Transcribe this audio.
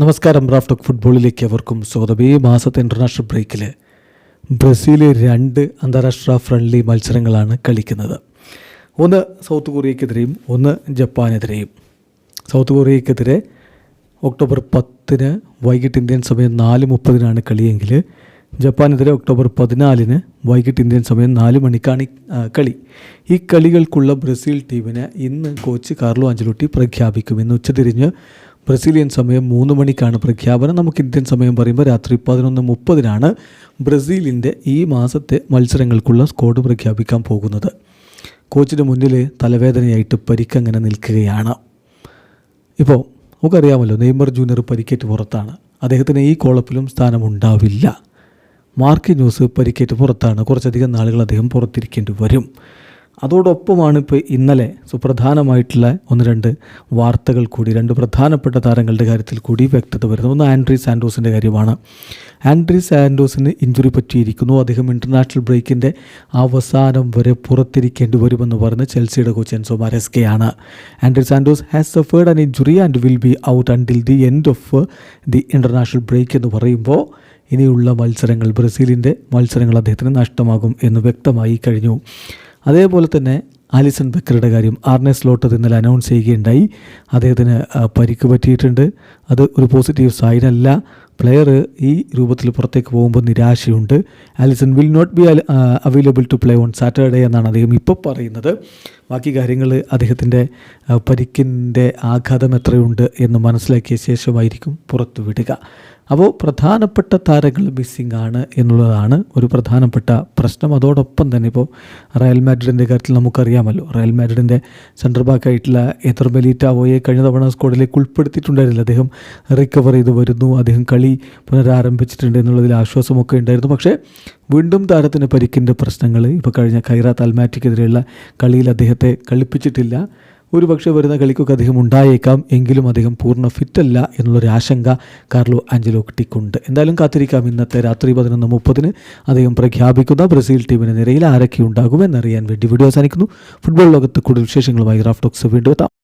നമസ്കാരം റാഫ്റ്റോക്ക് ഫുട്ബോളിലേക്ക് അവർക്കും സ്വാഗതം. ഈ മാസത്തെ ഇന്റർനാഷണൽ ബ്രേക്കിൽ ബ്രസീൽ രണ്ട് അന്താരാഷ്ട്ര ഫ്രണ്ട്ലി മത്സരങ്ങളാണ് കളിക്കുന്നത്. ഒന്ന് സൗത്ത് കൊറിയക്കെതിരെയും ഒന്ന് ജപ്പാനെതിരെയും. സൗത്ത് കൊറിയക്കെതിരെ ഒക്ടോബർ പത്തിന് വൈകിട്ട് ഇന്ത്യൻ സമയം നാല് മുപ്പതിനാണ് കളിയെങ്കിൽ ജപ്പാനെതിരെ ഒക്ടോബർ പതിനാലിന് വൈകിട്ട് ഇന്ത്യൻ സമയം നാല് മണിക്കാണ് കളി. ഈ കളികൾക്കുള്ള ബ്രസീൽ ടീമിനെ ഇന്ന് കോച്ച് കാർലോ അഞ്ചലോട്ടി പ്രഖ്യാപിക്കും. ഇന്ന് ഉച്ചതിരിഞ്ഞ് ബ്രസീലിയൻ സമയം മൂന്ന് മണിക്കാണ് പ്രഖ്യാപനം. നമുക്ക് ഇന്ത്യൻ സമയം പറയുമ്പോൾ രാത്രി പതിനൊന്ന് മുപ്പതിനാണ് ബ്രസീലിന്റെ ഈ മാസത്തെ മത്സരങ്ങൾക്കുള്ള സ്കോഡ് പ്രഖ്യാപിക്കാൻ പോകുന്നത്. കോച്ചിന് മുന്നിൽ തലവേദനയായിട്ട് പരിക്കങ്ങനെ നിൽക്കുകയാണ്. ഇപ്പോൾ നമുക്കറിയാമല്ലോ നെയ്മർ ജൂനിയർ പരിക്കേറ്റ് പുറത്താണ്. അദ്ദേഹത്തിന് ഈ കോളപ്പിലും സ്ഥാനമുണ്ടാവില്ല. മാർക്കി ന്യൂസ് പരിക്കേറ്റ് പുറത്താണ്. കുറച്ചധികം നാളുകൾ അദ്ദേഹം പുറത്തിരിക്കേണ്ടി വരും. അതോടൊപ്പമാണ് ഇപ്പോൾ ഇന്നലെ സുപ്രധാനമായിട്ടുള്ള ഒന്ന് രണ്ട് വാർത്തകൾ കൂടി രണ്ട് പ്രധാനപ്പെട്ട താരങ്ങളുടെ കാര്യത്തിൽ കൂടി വ്യക്തത വരുന്നത്. ഒന്ന് ആൻഡ്രി സാൻഡോസിന്റെ കാര്യമാണ്. ആൻഡ്രി സാൻഡോസിന് ഇഞ്ചുറി പറ്റിയിരിക്കുന്നു. അദ്ദേഹം ഇന്റർനാഷണൽ ബ്രേക്കിന്റെ അവസാനം വരെ പുറത്തിരിക്കേണ്ടി വരുമെന്ന് പറഞ്ഞ് ചെൽസിയുടെ coach Enzo മാരസ്കയാണ്. Andrey Santos has suffered an injury and will be out until the end of the international break എന്ന് പറയുമ്പോൾ ഇനിയുള്ള മത്സരങ്ങൾ ബ്രസീലിന്റെ മത്സരങ്ങൾ അദ്ദേഹത്തിന് നഷ്ടമാകും എന്ന് വ്യക്തമായി കഴിഞ്ഞു. അതേപോലെ തന്നെ ആലിസൺ ബക്കറുടെ കാര്യം ആർനെ സ്ലോട്ട് ഇന്നലെ അനൗൺസ് ചെയ്യുകയുണ്ടായി. അദ്ദേഹത്തിന് പരിക്ക് പറ്റിയിട്ടുണ്ട്. അത് ഒരു പോസിറ്റീവ് സൈനല്ല പ്ലെയർ ഈ രൂപത്തിൽ പുറത്തേക്ക് പോകുമ്പോൾ നിരാശയുണ്ട്. Alisson will not be available to play on Saturday എന്നാണ് അദ്ദേഹം ഇപ്പോൾ പറയുന്നത്. ബാക്കി കാര്യങ്ങൾ അദ്ദേഹത്തിന്റെ പരിക്കിന്റെ ആഘാതം എത്രയുണ്ട് എന്ന് മനസ്സിലാക്കിയ ശേഷമായിരിക്കും പുറത്തു വിടുക. അപ്പോൾ പ്രധാനപ്പെട്ട താരങ്ങൾ മിസ്സിംഗ് ആണ് എന്നുള്ളതാണ് ഒരു പ്രധാനപ്പെട്ട പ്രശ്നം. അതോടൊപ്പം തന്നെ ഇപ്പോൾ റയൽ മാഡ്രിഡിന്റെ കാര്യത്തിൽ നമുക്കറിയാമല്ലോ. റയൽ മാഡ്രിഡിന്റെ സെൻട്രൽ ബാക്കായിട്ടുള്ള എതർ മെലീറ്റാവോയെ കഴിഞ്ഞ തവണ സ്ക്വാഡിലേക്ക് ഉൾപ്പെടുത്തിയിട്ടുണ്ടായിരുന്നില്ല. അദ്ദേഹം റിക്കവർ ചെയ്ത് വരുന്നു. അദ്ദേഹം കളി പുനരാരംഭിച്ചിട്ടുണ്ട് എന്നുള്ളതിൽ ആശ്വാസമൊക്കെ ഉണ്ടായിരുന്നു. പക്ഷേ വീണ്ടും താരത്തിന് പരിക്കിന്റെ പ്രശ്നങ്ങൾ. ഇപ്പോൾ കഴിഞ്ഞ ഖൈറാത്ത് അൽമാറ്റിക്കെതിരെയുള്ള കളിയിൽ അദ്ദേഹത്തെ കളിപ്പിച്ചിട്ടില്ല. ഒരു പക്ഷേ വരുന്ന കളിക്കൊക്കെ അദ്ദേഹം ഉണ്ടായേക്കാം. എങ്കിലും അദ്ദേഹം പൂർണ ഫിറ്റല്ല എന്നുള്ളൊരു ആശങ്ക കാർലോ ആഞ്ചലോട്ടിക്കുണ്ട് എന്തായാലും കാത്തിരിക്കാം. ഇന്നത്തെ രാത്രി പതിനൊന്ന് മുപ്പതിന് അദ്ദേഹം പ്രഖ്യാപിക്കുന്ന ബ്രസീൽ ടീമിന് നിരയിൽ ആരൊക്കെ ഉണ്ടാകുമെന്നറിയാൻ വേണ്ടി വീഡിയോ അവസാനിക്കുന്നു. ഫുട്ബോൾ ലോകത്ത് കൂടുതൽ വിശേഷങ്ങളുമായി റാഫ്റ്റോക്സ് വീണ്ടും എത്താം.